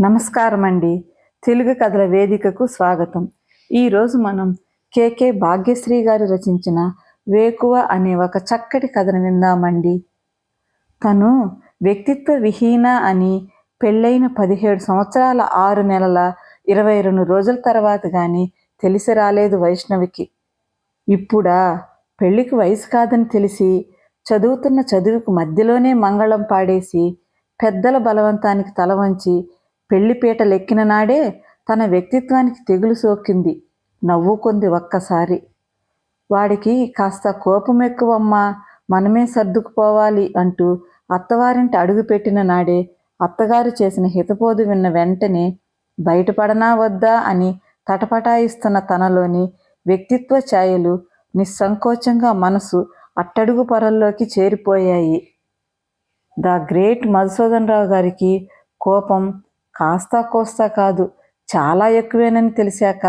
నమస్కారం అండి తెలుగు కథల వేదికకు స్వాగతం. ఈరోజు మనం కేకే భాగ్యశ్రీ గారు రచించిన వేకువ అనే ఒక చక్కటి కథను విందామండి. తను వ్యక్తిత్వ విహీన అని పెళ్ళైన పదిహేడు సంవత్సరాల ఆరు నెలల ఇరవై రెండు రోజుల తర్వాత కానీ తెలిసి రాలేదు వైష్ణవికి. ఇప్పుడా పెళ్ళికి వయసు కాదని తెలిసి చదువుతున్న చదువుకు మధ్యలోనే మంగళం పాడేసి పెద్దల బలవంతానికి తల వంచి పెళ్ళిపీట లెక్కిన నాడే తన వ్యక్తిత్వానికి తెగులు సోకింది. నవ్వుకుంది ఒక్కసారి. వాడికి కాస్త కోపం ఎక్కువమ్మా మనమే సర్దుకుపోవాలి అంటూ అత్తవారింటి అడుగు పెట్టిన నాడే అత్తగారు చేసిన హితపోదు విన్న వెంటనే బయటపడనా వద్దా అని తటపటాయిస్తున్న తనలోని వ్యక్తిత్వ ఛాయలు నిస్సంకోచంగా మనసు అట్టడుగు పొరల్లోకి చేరిపోయాయి. ద గ్రేట్ మధుసూదన్ రావు గారికి కోపం కాస్తా కోస్తా కాదు చాలా ఎక్కువేనని తెలిసాక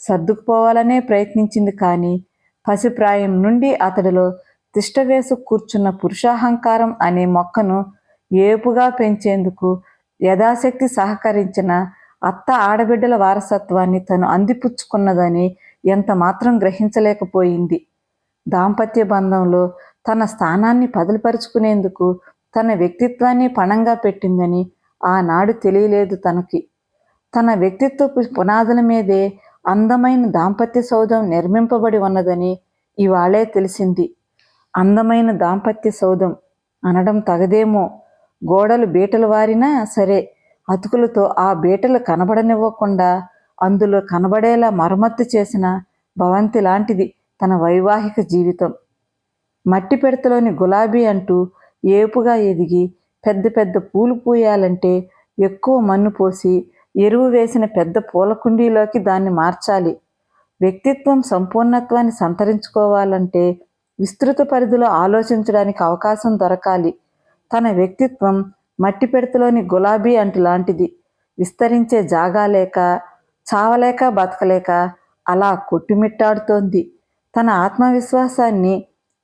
సర్దుకుపోవాలనే ప్రయత్నించింది కానీ పసిప్రాయం నుండి అతడిలో తిష్టవేసు కూర్చున్న పురుషాహంకారం అనే మొక్కను ఏపుగా పెంచేందుకు యథాశక్తి సహకరించిన అత్త ఆడబిడ్డల వారసత్వాన్ని తను అందిపుచ్చుకున్నదని ఎంత మాత్రం గ్రహించలేకపోయింది. దాంపత్య బంధంలో తన స్థానాన్ని పదులుపరుచుకునేందుకు తన వ్యక్తిత్వాన్ని పణంగా పెట్టిందని ఆనాడు తెలియలేదు తనకి. తన వ్యక్తిత్వపు పునాదుల మీదే అందమైన దాంపత్య సౌధం నిర్మింపబడి ఉన్నదని ఇవాళే తెలిసింది. అందమైన దాంపత్య సౌధం అనడం తగదేమో. గోడలు బీటలు వారినా సరే అతుకులతో ఆ బీటలు కనబడనివ్వకుండా అందులో కనబడేలా మరమ్మత్తు చేసిన భవంతి లాంటిది తన వైవాహిక జీవితం. మట్టి పెడతలోని గులాబీ అంటూ ఏపుగా ఎదిగి పెద్ద పెద్ద పూలు పూయాలంటే ఎక్కువ మన్ను పోసి ఎరువు వేసిన పెద్ద పూల కుండీలోకి దాన్ని మార్చాలి. వ్యక్తిత్వం సంపూర్ణత్వాన్ని సంతరించుకోవాలంటే విస్తృత పరిధిలో ఆలోచించడానికి అవకాశం దొరకాలి. తన వ్యక్తిత్వం మట్టి పెడతలోని గులాబీ అంటు లాంటిది. విస్తరించే జాగా లేక చావలేక బతకలేక అలా కొట్టుమిట్టాడుతోంది. తన ఆత్మవిశ్వాసాన్ని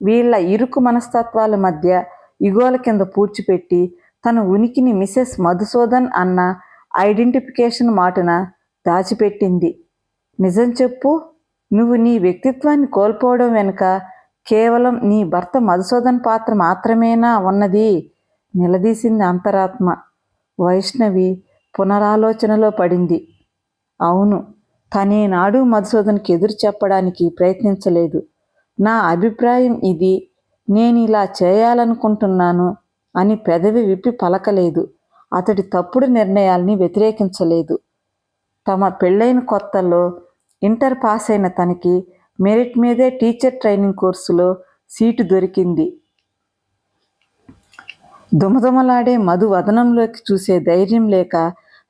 వీళ్ళ ఇరుకు మనస్తత్వాల మధ్య ఇగోల కింద పూడ్చిపెట్టి తన ఉనికిని మిసెస్ మధుసూదన్ అన్న ఐడెంటిఫికేషన్ మాటన దాచిపెట్టింది. నిజం చెప్పు నువ్వు నీ వ్యక్తిత్వాన్ని కోల్పోవడం వెనుక కేవలం నీ భర్త మధుసూదన్ పాత్ర మాత్రమేనా ఉన్నది? నిలదీసింది అంతరాత్మ. వైష్ణవి పునరాలోచనలో పడింది. అవును తనేనాడు మధుసూదన్కి ఎదురు చెప్పడానికి ప్రయత్నించలేదు. నా అభిప్రాయం ఇది నేను ఇలా చేయాలనుకుంటున్నాను అని పెదవి విప్పి పలకలేదు. అతడి తప్పుడు నిర్ణయాల్ని వ్యతిరేకించలేదు. తమ పెళ్ళైన కొత్తలో ఇంటర్ పాస్ అయిన తనకి మెరిట్ మీదే టీచర్ ట్రైనింగ్ కోర్సులో సీటు దొరికింది. దుమదుమలాడే మధు వదనంలోకి చూసే ధైర్యం లేక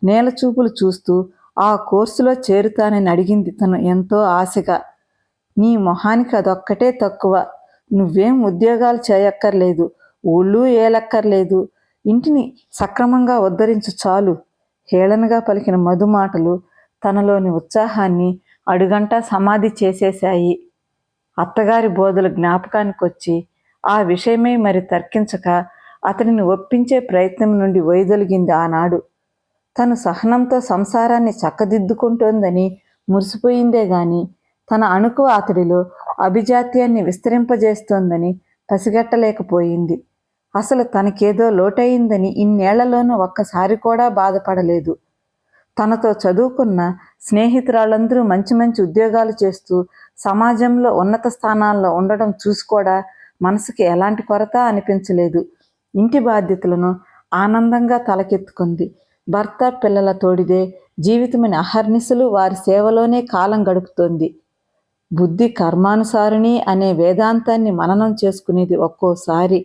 నేలచూపులు చూస్తూ ఆ కోర్సులో చేరుతానని అడిగింది తను ఎంతో ఆశగా. నీ మొహానికి అదొక్కటే తక్కువ. నువ్వేం ఉద్యోగాలు చేయక్కర్లేదు ఊళ్ళు ఏలక్కర్లేదు. ఇంటిని సక్రమంగా ఉద్ధరించు చాలు. హేళనగా పలికిన మధు మాటలు తనలోని ఉత్సాహాన్ని అడుగంటా సమాధి చేసేశాయి. అత్తగారి బోధలు జ్ఞాపకానికొచ్చి ఆ విషయమై మరి తర్కించక అతనిని ఒప్పించే ప్రయత్నం నుండి వైదొలిగింది ఆనాడు. తను సహనంతో సంసారాన్ని చక్కదిద్దుకుంటోందని మురిసిపోయిందే గాని తన అణుకు అతడిలో అభిజాత్యాన్ని విస్తరింపజేస్తోందని పసిగట్టలేకపోయింది. అసలు తనకేదో లోటయిందని ఇన్నేళ్ళలోనూ ఒక్కసారి కూడా బాధపడలేదు. తనతో చదువుకున్న స్నేహితురాళ్ళందరూ మంచి మంచి ఉద్యోగాలు చేస్తూ సమాజంలో ఉన్నత స్థానాల్లో ఉండడం చూసి కూడా మనసుకి ఎలాంటి కొరత అనిపించలేదు. ఇంటి బాధ్యతలను ఆనందంగా తలకెత్తుకుంది. భర్త పిల్లల తోడిదే జీవితమైన అహర్నిశలు వారి సేవలోనే కాలం గడుపుతోంది. బుద్ధి కర్మానుసారిణి అనే వేదాంతాన్ని మననం చేసుకునేది ఒక్కోసారి.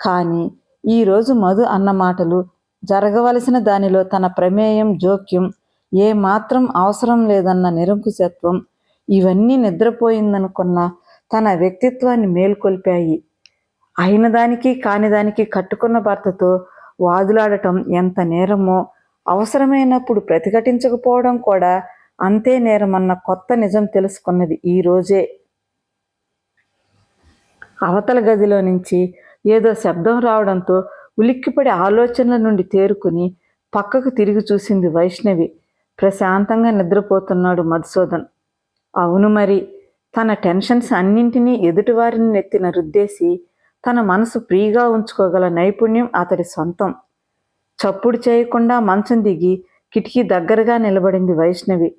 కానీ ఈరోజు మధు అన్న మాటలు జరగవలసిన దానిలో తన ప్రమేయం జోక్యం ఏ మాత్రం అవసరం లేదన్న నిరంకుశత్వం ఇవన్నీ నిద్రపోయిందనుకున్న తన వ్యక్తిత్వాన్ని మేల్కొల్పాయి. అయిన దానికి కాని దానికి కట్టుకున్న భర్తతో వాదులాడటం ఎంత నేరమో అవసరమైనప్పుడు ప్రతిఘటించకపోవడం కూడా అంతే నేరమన్న కొత్త నిజం తెలుసుకున్నది ఈ రోజే. అవతల గదిలో నుంచి ఏదో శబ్దం రావడంతో ఉలిక్కిపడి ఆలోచనల నుండి తేరుకుని పక్కకు తిరిగి చూసింది వైష్ణవి. ప్రశాంతంగా నిద్రపోతున్నాడు మధుసూదన్. అవును మరి తన టెన్షన్స్ అన్నింటినీ ఎదుటివారిని నెత్తిన రుద్దేసి తన మనసు ఫ్రీగా ఉంచుకోగల నైపుణ్యం అతడి సొంతం. చప్పుడు చేయకుండా మంచం దిగి కిటికీ దగ్గరగా నిలబడింది వైష్ణవి.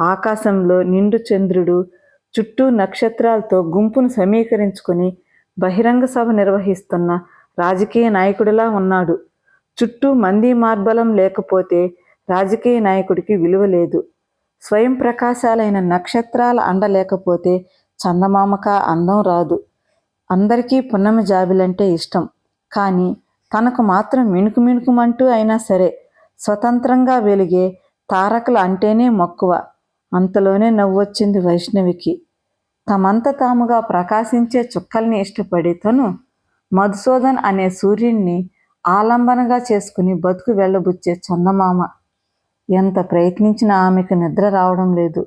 ఆకాశంలో నిండు చంద్రుడు చుట్టూ నక్షత్రాలతో గుంపును సమీకరించుకుని బహిరంగ సభ నిర్వహిస్తున్న రాజకీయ నాయకుడిలా ఉన్నాడు. చుట్టూ మంది మార్బలం లేకపోతే రాజకీయ నాయకుడికి విలువ లేదు. స్వయం ప్రకాశాలైన నక్షత్రాల అండ లేకపోతే చందమామక అందం రాదు. అందరికీ పున్నమి జాబిలంటే ఇష్టం. కానీ తనకు మాత్రం మిణుకు మిణుకుమంటూ అయినా సరే స్వతంత్రంగా వెలిగే తారకలు అంటేనే మక్కువ. అంతలోనే నవ్వొచ్చింది వైష్ణవికి. తమంత తాముగా ప్రకాశించే చుక్కల్ని ఇష్టపడి తను మధుసూదన్ అనే సూర్యుణ్ణి ఆలంబనగా చేసుకుని బతుకు వెళ్ళబుచ్చే చందమామ. ఎంత ప్రయత్నించినా ఆమెకు నిద్ర రావడం లేదు.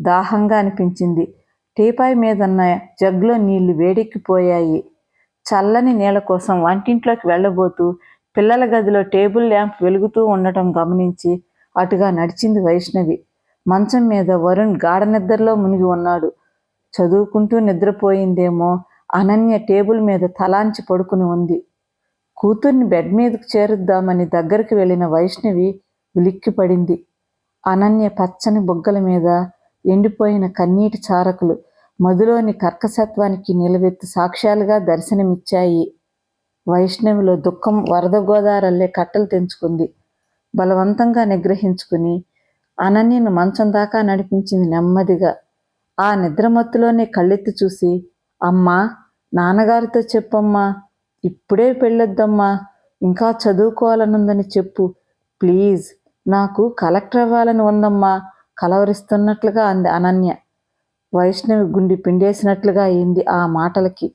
దాహంగా అనిపించింది. టీపాయ్ మీదన్న జగ్లో నీళ్ళు వేడెక్కిపోయాయి. చల్లని నీళ్ళ కోసం వంటింట్లోకి వెళ్ళబోతూ పిల్లల గదిలో టేబుల్ ల్యాంప్ వెలుగుతూ ఉండటం గమనించి అటుగా నడిచింది వైష్ణవి. మంచం మీద వరుణ్ గాఢ నిద్రలో మునిగి ఉన్నాడు. చదువుకుంటూ నిద్రపోయిందేమో అనన్య టేబుల్ మీద తలాంచి పడుకుని ఉంది. కూతుర్ని బెడ్ మీదకు చేరుద్దామని దగ్గరికి వెళ్ళిన వైష్ణవి ఉలిక్కిపడింది. అనన్య పచ్చని బొగ్గల మీద ఎండిపోయిన కన్నీటి చారకులు మధులోని కర్కసత్వానికి నిలవెత్తి సాక్ష్యాలుగా దర్శనమిచ్చాయి. వైష్ణవిలో దుఃఖం వరద గోదారల్లే కట్టలు తెంచుకుంది. బలవంతంగా నిగ్రహించుకుని అనన్యను మంచం దాకా నడిపించింది నెమ్మదిగా. ఆ నిద్రమత్తులోనే కళ్ళెత్తి చూసి అమ్మా నాన్నగారితో చెప్పమ్మా ఇప్పుడే పెళ్ళొద్దమ్మా ఇంకా చదువుకోవాలనుందని చెప్పు. ప్లీజ్ నాకు కలెక్టర్ అవ్వాలని ఉందమ్మా కలవరిస్తున్నట్లుగా అంది అనన్య. వైష్ణవి గుండి పిండేసినట్లుగా అయింది ఆ మాటలకి.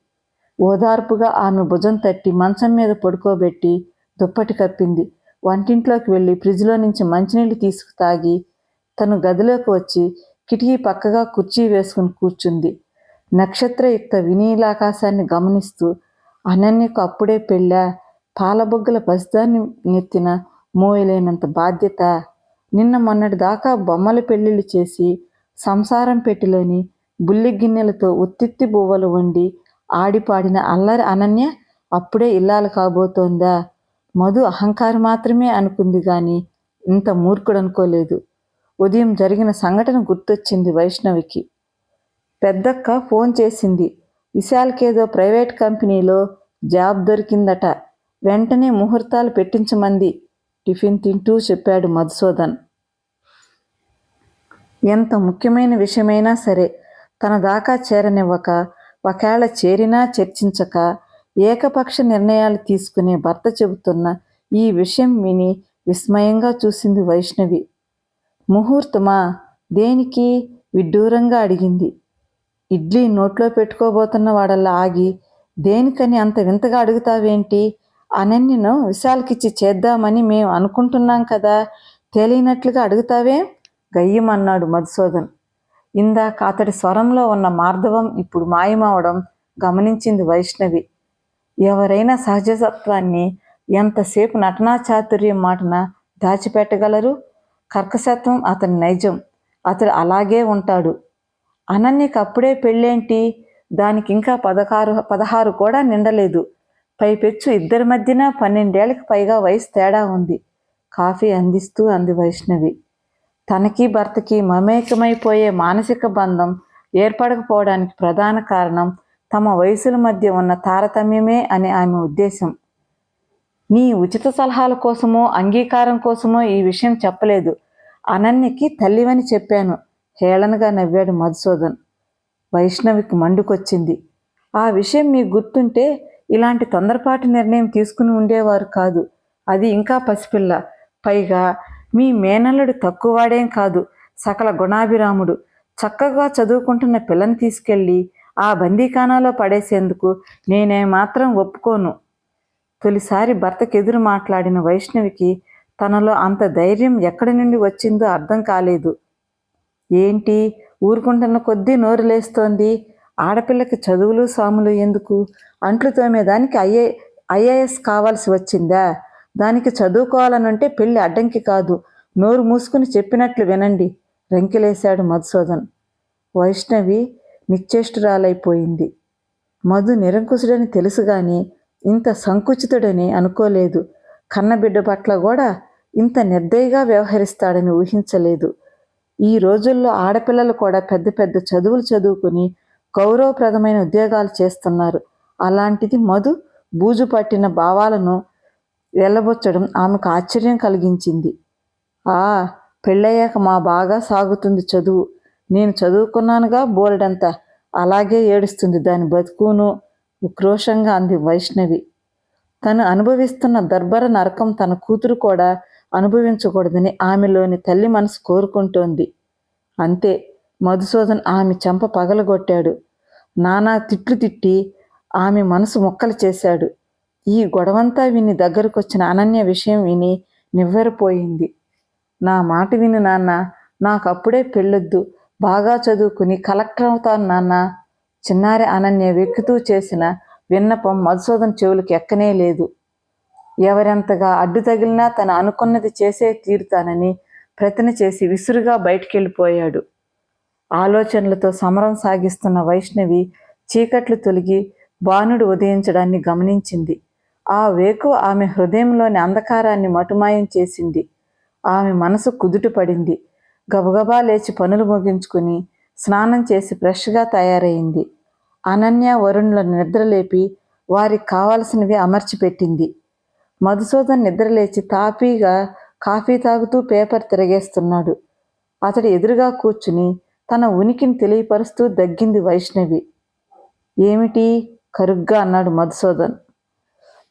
ఓదార్పుగా ఆమె భుజం తట్టి మంచం మీద పడుకోబెట్టి దుప్పటి కప్పింది. వంటింట్లోకి వెళ్ళి ఫ్రిడ్జ్లో నుంచి మంచినీళ్ళు తీసుకు తాగి తను గదిలోకి వచ్చి కిటికీ పక్కగా కుర్చీ వేసుకుని కూర్చుంది. నక్షత్రయుక్త వినీలాకాశాన్ని గమనిస్తూ అనన్యకు అప్పుడే పెళ్ళా? పాలబొగ్గల పసిదాన్ని నెత్తిన మోయలేనంత బాధ్యత? నిన్న మొన్నటి దాకా బొమ్మల పెళ్ళిళ్ళు చేసి సంసారం పెట్టిలోని బుల్లి గిన్నెలతో ఉత్తిత్తి బువ్వలు వండి ఆడిపాడిన అల్లరి అనన్య అప్పుడే ఇల్లాలు కాబోతోందా? మధు అహంకారం మాత్రమే అనుకుంది కానీ ఇంత మూర్ఖుడు అనుకోలేదు ఉదయం జరిగిన సంఘటన గుర్తొచ్చింది వైష్ణవికి. పెద్దక్క ఫోన్ చేసింది. విశాల్కేదో ప్రైవేట్ కంపెనీలో జాబ్ దొరికిందట. వెంటనే ముహూర్తాలు పెట్టించమంది. టిఫిన్ తింటూ చెప్పాడు మధుసూదన్. ఎంత ముఖ్యమైన విషయమైనా సరే తన దాకా చేరనివ్వక ఒకవేళ చేరినా చర్చించక ఏకపక్ష నిర్ణయాలు తీసుకునే భర్త చెబుతున్న ఈ విషయం విని విస్మయంగా చూసింది వైష్ణవి. ముహూర్తమా? దేనికి? విడ్డూరంగా అడిగింది. ఇడ్లీ నోట్లో పెట్టుకోబోతున్న వాడల్లా ఆగి దేనికని అంత వింతగా అడుగుతావేంటి? అనన్యను విశాలకిచ్చి చేద్దామని మేము అనుకుంటున్నాం కదా తెలియనట్లుగా అడుగుతావే? గయ్యమన్నాడు మధుసూదన్. ఇందాక అతడి స్వరంలో ఉన్న మార్ధవం ఇప్పుడు మాయమవడం గమనించింది వైష్ణవి. ఎవరైనా సహజసత్వాన్ని ఎంతసేపు నటనా చాతుర్యం మాటన దాచిపెట్టగలరు? కర్కశత్వం అతని నైజం. అతడు అలాగే ఉంటాడు. అనన్యకి అప్పుడే పెళ్ళేంటి? దానికి ఇంకా పదహారు పదహారు కూడా నిండలేదు. పైపెచ్చు ఇద్దరి మధ్యన పన్నెండేళ్ళకు పైగా వయసు తేడా ఉంది. కాఫీ అందిస్తూ అంది వైష్ణవి. తనకి భర్తకి మమేకమైపోయే మానసిక బంధం ఏర్పడకపోవడానికి ప్రధాన కారణం తమ వయసుల మధ్య ఉన్న తారతమ్యమే అని ఆమె ఉద్దేశం. నీ ఉచిత సలహాల కోసమో అంగీకారం కోసమో ఈ విషయం చెప్పలేదు. అనన్యకి తల్లివని చెప్పాను. హేళనగా నవ్వాడు మధుసూదన్. వైష్ణవికి మండుకొచ్చింది. ఆ విషయం మీకు గుర్తుంటే ఇలాంటి తొందరపాటి నిర్ణయం తీసుకుని ఉండేవారు కాదు. అది ఇంకా పసిపిల్ల. పైగా మీ మేనల్లుడు తక్కువవాడేం కాదు. సకల గుణాభిరాముడు. చక్కగా చదువుకుంటున్న పిల్లని తీసుకెళ్ళి ఆ బందీఖానాలో పడేసేందుకు నేనే మాత్రం ఒప్పుకోను. తొలిసారి భర్తకు ఎదురు మాట్లాడిన వైష్ణవికి తనలో అంత ధైర్యం ఎక్కడి నుండి వచ్చిందో అర్థం కాలేదు. ఏంటి? ఊరుకుంటున్న కొద్దీ నోరు లేస్తోంది. ఆడపిల్లకి చదువులు సాములు ఎందుకు? అంట్లు తోమేదానికి ఐఏ ఐఏఎస్ కావాల్సి వచ్చిందా? దానికి చదువుకోవాలనంటే పెళ్ళి అడ్డంకి కాదు. నోరు మూసుకుని చెప్పినట్లు వినండి. రంకిలేశాడు మధుసూదన్. వైష్ణవి నిశ్చేష్టురాలైపోయింది. మధు నిరంకుశుడని తెలుసుగాని ఇంత సంకుచితుడని అనుకోలేదు. కన్నబిడ్డ పట్ల కూడా ఇంత నిర్దయగా వ్యవహరిస్తాడని ఊహించలేదు. ఈ రోజుల్లో ఆడపిల్లలు కూడా పెద్ద పెద్ద చదువులు చదువుకుని గౌరవప్రదమైన ఉద్యోగాలు చేస్తున్నారు. అలాంటిది మధు బూజు పట్టిన భావాలను వెళ్ళబొచ్చడం ఆమెకు ఆశ్చర్యం కలిగించింది. ఆ పెళ్ళయ్యాక మా బాగా సాగుతుంది చదువు. నేను చదువుకున్నానుగా బోలెడంత. అలాగే ఏడుస్తుంది దాని బతుకును. ఉక్రోషంగా అంది వైష్ణవి. తను అనుభవిస్తున్న దర్బర నరకం తన కూతురు కూడా అనుభవించకూడదని ఆమెలోని తల్లి మనసు కోరుకుంటోంది. అంతే మధుసూదన్ ఆమె చెంప పగలగొట్టాడు. నానా తిట్లు తిట్టి ఆమె మనసు మొక్కలు చేశాడు. ఈ గొడవంతా విని దగ్గరకొచ్చిన అనన్య విషయం విని నివ్వెరపోయింది. నా మాట విని నాన్న నాకప్పుడే పెళ్ళొద్దు బాగా చదువుకుని కలెక్టర్ అవుతాను నాన్న. చిన్నారి అనన్య వెక్కుతూ చేసిన విన్నపం మధుసూదన్ చెవులకు ఎక్కనే లేదు. ఎవరెంతగా అడ్డు తగిలినా తను అనుకున్నది చేసే తీరుతానని ప్రతిన చేసి విసురుగా బయటికెళ్ళిపోయాడు. ఆలోచనలతో సమరం సాగిస్తున్న వైష్ణవి చీకట్లు తొలగి బాణుడు ఉదయించడాన్ని గమనించింది. ఆ వేకు ఆమె హృదయంలోని అంధకారాన్ని మటుమాయం చేసింది. ఆమె మనసు కుదుట పడింది. గబగబా లేచి పనులు ముగించుకుని స్నానం చేసి ఫ్రెష్గా తయారైంది. అనన్య వరుణుల నిద్రలేపి వారికి కావలసినవి అమర్చిపెట్టింది. మధుసూదన్ నిద్రలేచి తాపీగా కాఫీ తాగుతూ పేపర్ తిరగేస్తున్నాడు. అతడి ఎదురుగా కూర్చుని తన ఉనికిని తెలియపరుస్తూ దగ్గింది వైష్ణవి. ఏమిటి? కరుగ్గా అన్నాడు మధుసూదన్.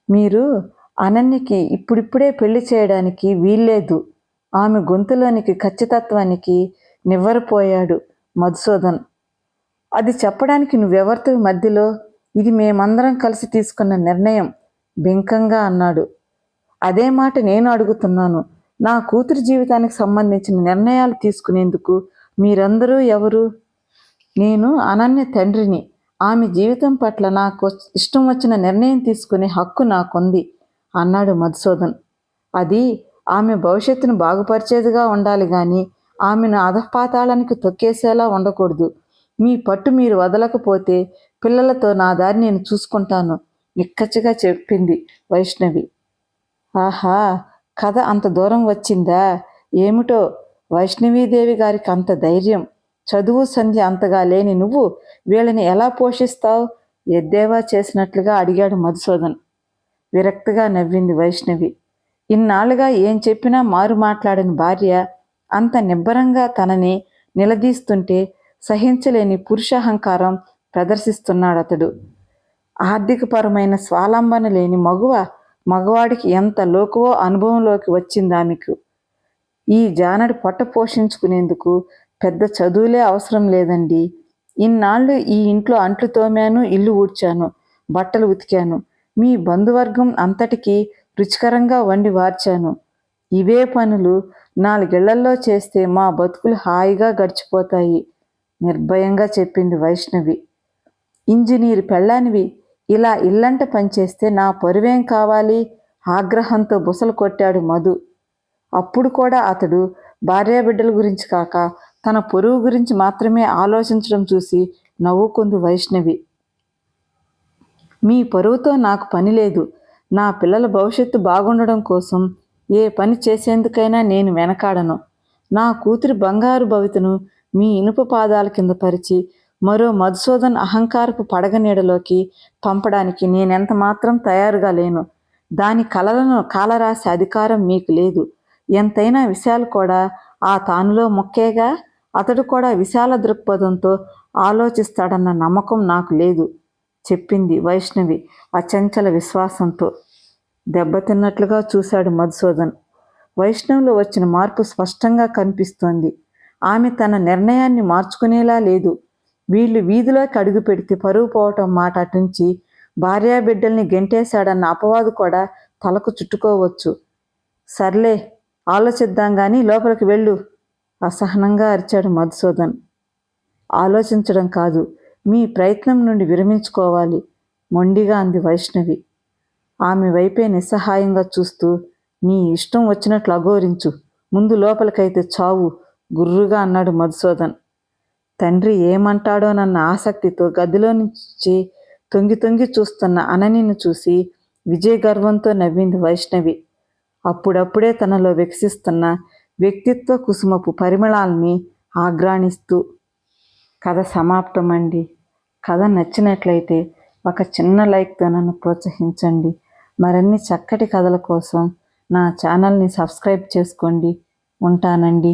మీరు అనన్యకి ఇప్పుడిప్పుడే పెళ్ళి చేయడానికి వీల్లేదు. ఆమె గొంతులోనికి ఖచ్చితత్వానికి నివ్వరపోయాడు మధుసూదన్. అది చెప్పడానికి నువ్వెవరితో మధ్యలో? ఇది మేమందరం కలిసి తీసుకున్న నిర్ణయం బింకంగా అన్నాడు. అదే మాట నేను అడుగుతున్నాను. నా కూతురి జీవితానికి సంబంధించిన నిర్ణయాలు తీసుకునేందుకు మీరందరూ ఎవరు? నేను అనన్య తండ్రిని. ఆమె జీవితం పట్ల నాకు ఇష్టం వచ్చిన నిర్ణయం తీసుకునే హక్కు నాకుంది అన్నాడు మధుసూదన్. అది ఆమె భవిష్యత్తును బాగుపరిచేదిగా ఉండాలి కానీ ఆమెను అధపాతాళానికి తొక్కేసేలా ఉండకూడదు. మీ పట్టు మీరు వదలకపోతే పిల్లలతో నా దారి నేను చూసుకుంటాను నిక్కచ్చిగా చెప్పింది వైష్ణవి. ఆహా కథ అంత దూరం వచ్చిందా? ఏమిటో? వైష్ణవీదేవి గారికి అంత ధైర్యం చదువు సంధ్య అంతగా లేని నువ్వు వీళ్ళని ఎలా పోషిస్తావు? ఎద్దేవా చేసినట్లుగా అడిగాడు మధుసూదన్. విరక్తిగా నవ్వింది వైష్ణవి. ఇన్నాళ్ళుగా ఏం చెప్పినా మారు మాట్లాడని భార్య అంత నిబ్బరంగా తనని నిలదీస్తుంటే సహించలేని పురుషాహంకారం ప్రదర్శిస్తున్నాడు అతడు ఆర్థికపరమైన స్వాలంబన లేని మగువ మగవాడికి ఎంత లోకువో అనుభవంలోకి వచ్చింది ఆమెకు ఈ జానడి పొట్ట పోషించుకునేందుకు పెద్ద చదువులే అవసరం లేదండి. ఇన్నాళ్ళు ఈ ఇంట్లో అంట్లు తోమాను ఇల్లు ఊడ్చాను బట్టలు ఉతికాను. మీ బంధువర్గం అంతటికీ రుచికరంగా వండి వార్చాను. ఇవే పనులు నాలుగేళ్ళలో చేస్తే మా బతుకులు హాయిగా గడిచిపోతాయి. నిర్భయంగా చెప్పింది వైష్ణవి. ఇంజనీర్ పెళ్ళానివి ఇలా ఇల్లంట పనిచేస్తే నా పరువేం కావాలి? ఆగ్రహంతో బుసలు కొట్టాడు మధు. అప్పుడు కూడా అతడు భార్యాబిడ్డల గురించి కాక తన పొరుగు గురించి మాత్రమే ఆలోచించడం చూసి నవ్వుకుంది వైష్ణవి. మీ పరువుతో నాకు పని లేదు. నా పిల్లల భవిష్యత్తు బాగుండడం కోసం ఏ పని చేసేందుకైనా నేను వెనకాడను. నా కూతురి బంగారు భవితను మీ ఇనుప పాదాల కింద పరిచి మరో మధుసూదన్ అహంకారపు పడగ నీడలోకి పంపడానికి నేనెంత మాత్రం తయారుగా లేను. దాని కలలను కాలరాసే అధికారం మీకు లేదు. ఎంతైనా విషయాలు కూడా ఆ తానులో మొక్కేగా అతడు కూడా విశాల దృక్పథంతో ఆలోచిస్తాడన్న నమ్మకం నాకు లేదు చెప్పింది వైష్ణవి అచంచల విశ్వాసంతో. దెబ్బతిన్నట్లుగా చూశాడు మధుసూదన్. వైష్ణవులో వచ్చిన మార్పు స్పష్టంగా కనిపిస్తోంది. ఆమె తన నిర్ణయాన్ని మార్చుకునేలా లేదు. వీళ్ళు వీధిలోకి అడుగు పెడితే పరువు పోవటం మాట అటుంచి భార్యాబిడ్డల్ని గెంటేశాడన్న అపవాదు కూడా తలకు చుట్టుకోవచ్చు. సర్లే ఆలోచిద్దాం కానీ లోపలికి వెళ్ళు అసహనంగా అరిచాడు మధుసూదన్. ఆలోచించడం కాదు మీ ప్రయత్నం నుండి విరమించుకోవాలి మొండిగా అంది వైష్ణవి. ఆమె వైపే నిస్సహాయంగా చూస్తూ నీ ఇష్టం వచ్చినట్లు అఘోరించు ముందు లోపలికైతే చావు గుర్రుగా అన్నాడు మధుసూదన్. తండ్రి ఏమంటాడో నన్న ఆసక్తితో గదిలో నుంచి తొంగి తొంగి చూస్తున్న అననిని చూసి విజయ గర్వంతో నవ్వింది వైష్ణవి. అప్పుడప్పుడే తనలో వికసిస్తున్న వ్యక్తిత్వ కుసుమపు పరిమళాల్ని ఆగ్రాణిస్తూ కథ సమాప్తమండి. కథ నచ్చినట్లయితే ఒక చిన్న లైక్తో నన్ను ప్రోత్సహించండి. మరిన్ని చక్కటి కథల కోసం నా ఛానల్ని సబ్స్క్రైబ్ చేసుకోండి. ఉంటానండి.